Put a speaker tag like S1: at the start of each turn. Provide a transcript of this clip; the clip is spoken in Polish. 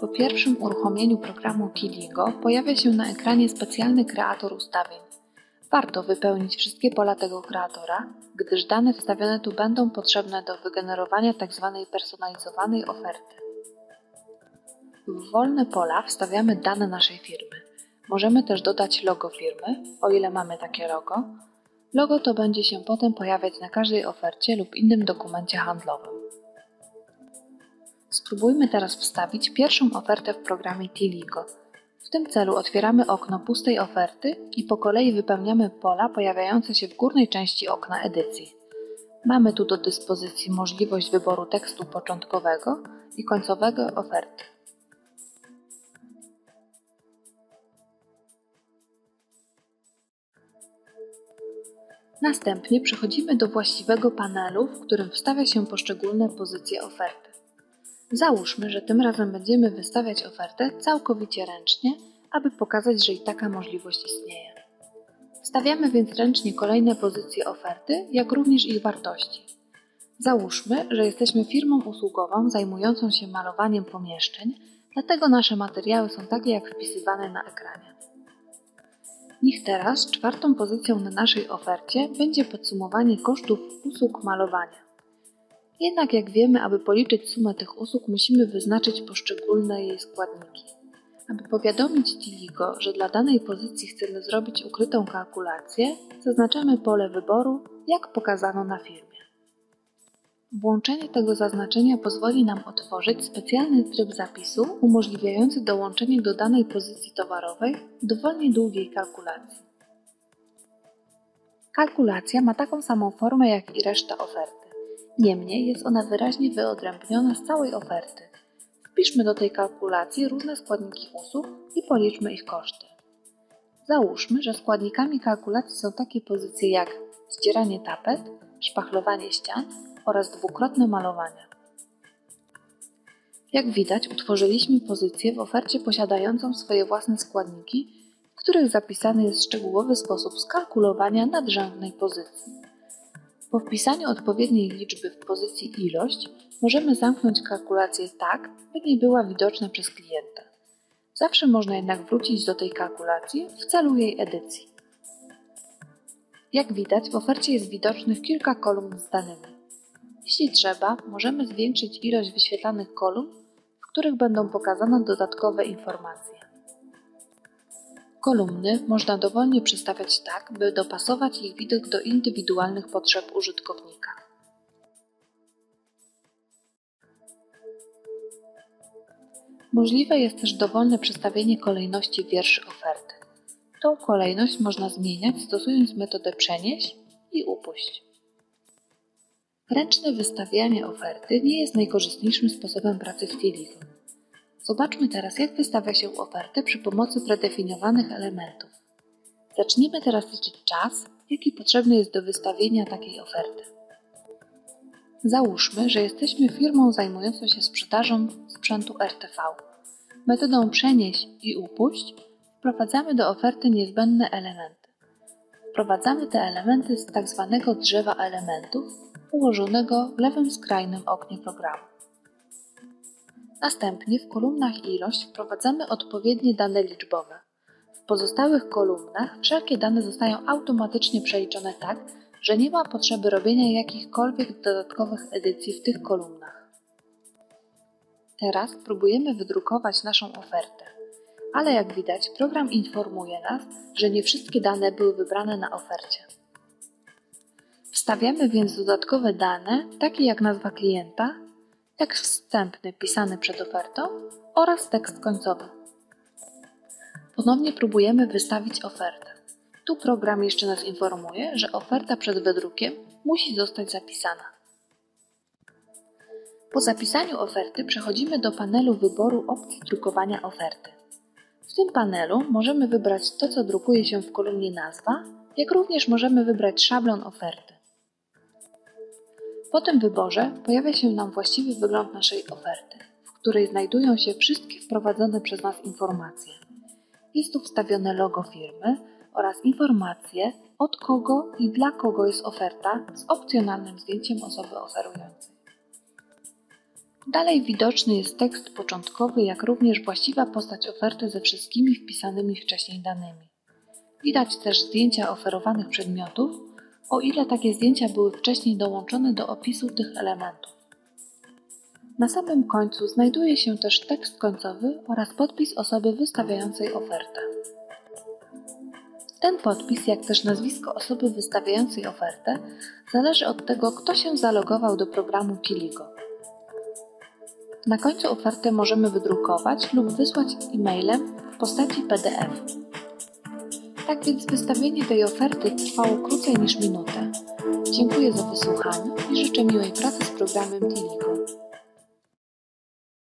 S1: Po pierwszym uruchomieniu programu Kiligo pojawia się na ekranie specjalny kreator ustawień. Warto wypełnić wszystkie pola tego kreatora, gdyż dane wstawione tu będą potrzebne do wygenerowania tzw. Tak personalizowanej oferty. W wolne pola wstawiamy dane naszej firmy. Możemy też dodać logo firmy, o ile mamy takie logo. Logo to będzie się potem pojawiać na każdej ofercie lub innym dokumencie handlowym. Spróbujmy teraz wstawić pierwszą ofertę w programie Tiligo. W tym celu otwieramy okno pustej oferty i po kolei wypełniamy pola pojawiające się w górnej części okna edycji. Mamy tu do dyspozycji możliwość wyboru tekstu początkowego i końcowego oferty. Następnie przechodzimy do właściwego panelu, w którym wstawia się poszczególne pozycje oferty. Załóżmy, że tym razem będziemy wystawiać ofertę całkowicie ręcznie, aby pokazać, że i taka możliwość istnieje. Wstawiamy więc ręcznie kolejne pozycje oferty, jak również ich wartości. Załóżmy, że jesteśmy firmą usługową zajmującą się malowaniem pomieszczeń, dlatego nasze materiały są takie jak wpisywane na ekranie. Niech teraz czwartą pozycją na naszej ofercie będzie podsumowanie kosztów usług malowania. Jednak jak wiemy, aby policzyć sumę tych usług, musimy wyznaczyć poszczególne jej składniki. Aby powiadomić Tiligo, że dla danej pozycji chcemy zrobić ukrytą kalkulację, zaznaczamy pole wyboru, jak pokazano na filmie. Włączenie tego zaznaczenia pozwoli nam otworzyć specjalny tryb zapisu umożliwiający dołączenie do danej pozycji towarowej dowolnie długiej kalkulacji. Kalkulacja ma taką samą formę jak i reszta oferty. Niemniej jest ona wyraźnie wyodrębniona z całej oferty. Wpiszmy do tej kalkulacji różne składniki usług i policzmy ich koszty. Załóżmy, że składnikami kalkulacji są takie pozycje jak ścieranie tapet, szpachlowanie ścian oraz dwukrotne malowanie. Jak widać, utworzyliśmy pozycję w ofercie posiadającą swoje własne składniki, w których zapisany jest szczegółowy sposób skalkulowania nadrzędnej pozycji. Po wpisaniu odpowiedniej liczby w pozycji ilość możemy zamknąć kalkulację tak, by nie była widoczna przez klienta. Zawsze można jednak wrócić do tej kalkulacji w celu jej edycji. Jak widać, w ofercie jest widocznych kilka kolumn z danymi. Jeśli trzeba, możemy zwiększyć ilość wyświetlanych kolumn, w których będą pokazane dodatkowe informacje. Kolumny można dowolnie przestawiać tak, by dopasować ich widok do indywidualnych potrzeb użytkownika. Możliwe jest też dowolne przestawienie kolejności wierszy oferty. Tą kolejność można zmieniać stosując metodę przenieś i upuść. Ręczne wystawianie oferty nie jest najkorzystniejszym sposobem pracy w. Zobaczmy teraz, jak wystawia się ofertę przy pomocy predefiniowanych elementów. Zacznijmy teraz liczyć czas, jaki potrzebny jest do wystawienia takiej oferty. Załóżmy, że jesteśmy firmą zajmującą się sprzedażą sprzętu RTV. Metodą przenieś i upuść wprowadzamy do oferty niezbędne elementy. Wprowadzamy te elementy z tak zwanego drzewa elementów, ułożonego w lewym skrajnym oknie programu. Następnie w kolumnach ilość wprowadzamy odpowiednie dane liczbowe. W pozostałych kolumnach wszelkie dane zostają automatycznie przeliczone tak, że nie ma potrzeby robienia jakichkolwiek dodatkowych edycji w tych kolumnach. Teraz próbujemy wydrukować naszą ofertę, ale jak widać program informuje nas, że nie wszystkie dane były wybrane na ofercie. Wstawiamy więc dodatkowe dane, takie jak nazwa klienta, tekst wstępny pisany przed ofertą oraz tekst końcowy. Ponownie próbujemy wystawić ofertę. Tu program jeszcze nas informuje, że oferta przed wydrukiem musi zostać zapisana. Po zapisaniu oferty przechodzimy do panelu wyboru opcji drukowania oferty. W tym panelu możemy wybrać to, co drukuje się w kolumnie nazwa, jak również możemy wybrać szablon oferty. Po tym wyborze pojawia się nam właściwy wygląd naszej oferty, w której znajdują się wszystkie wprowadzone przez nas informacje. Jest tu wstawione logo firmy oraz informacje od kogo i dla kogo jest oferta z opcjonalnym zdjęciem osoby oferującej. Dalej widoczny jest tekst początkowy, jak również właściwa postać oferty ze wszystkimi wpisanymi wcześniej danymi. Widać też zdjęcia oferowanych przedmiotów, o ile takie zdjęcia były wcześniej dołączone do opisu tych elementów. Na samym końcu znajduje się też tekst końcowy oraz podpis osoby wystawiającej ofertę. Ten podpis, jak też nazwisko osoby wystawiającej ofertę, zależy od tego, kto się zalogował do programu Kiligo. Na końcu ofertę możemy wydrukować lub wysłać e-mailem w postaci PDF. Tak więc wystawienie tej oferty trwało krócej niż minutę. Dziękuję za wysłuchanie i życzę miłej pracy z programem Tiligo.